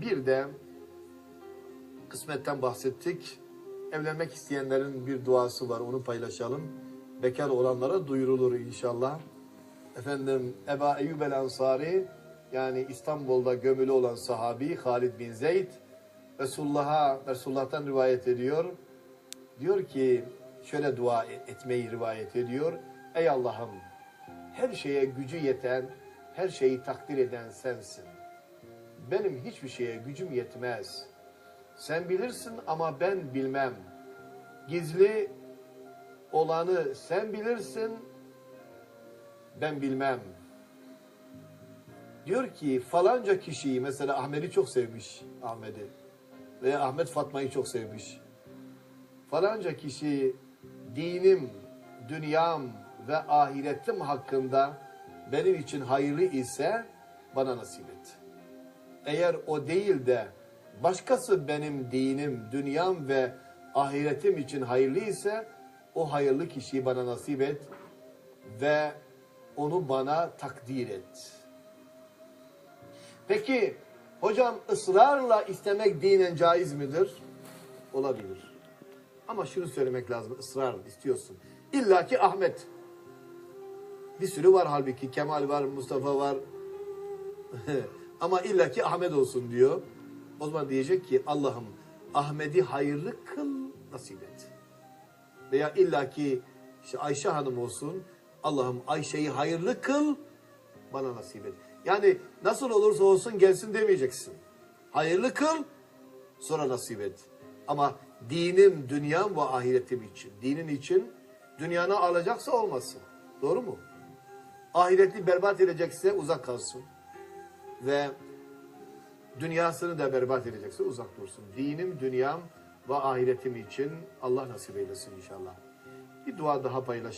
Bir de kısmetten bahsettik. Evlenmek isteyenlerin bir duası var. Onu paylaşalım. Bekar olanlara duyurulur inşallah. Efendim Eba Eyyub el Ansari yani İstanbul'da gömülü olan sahabi Halid bin Zeyd Resulullah'a Resulullah'tan rivayet ediyor. Diyor ki şöyle dua etmeyi rivayet ediyor. Ey Allah'ım her şeye gücü yeten, her şeyi takdir eden sensin. Benim hiçbir şeye gücüm yetmez. Sen bilirsin ama ben bilmem. Gizli olanı sen bilirsin, ben bilmem. Diyor ki falanca kişiyi mesela Ahmet'i çok sevmiş Ahmet'i veya Ahmet Fatma'yı çok sevmiş. Falanca kişi dinim, dünyam ve ahiretim hakkında benim için hayırlı ise bana nasip et. Eğer o değil de başkası benim dinim, dünyam ve ahiretim için hayırlı ise o hayırlı kişiyi bana nasip et ve onu bana takdir et. Peki hocam ısrarla istemek dinen caiz midir? Olabilir. Ama şunu söylemek lazım ısrar istiyorsun. İlla ki Ahmet. Bir sürü var halbuki. Kemal var, Mustafa var. Ama illa ki Ahmet olsun diyor. O zaman diyecek ki Allah'ım Ahmet'i hayırlı kıl nasip et. Veya illa ki işte Ayşe Hanım olsun. Allah'ım Ayşe'yi hayırlı kıl bana nasip et. Yani nasıl olursa olsun gelsin demeyeceksin. Hayırlı kıl sonra nasip et. Ama dinim, dünyam ve ahiretim için. Dinin için dünyanı alacaksa olmasın. Doğru mu? Ahireti berbat edecekse uzak kalsın. Ve dünyasını da berbat edecekse uzak dursun. Dinim, dünyam ve ahiretim için Allah nasip eylesin inşallah. Bir dua daha paylaş.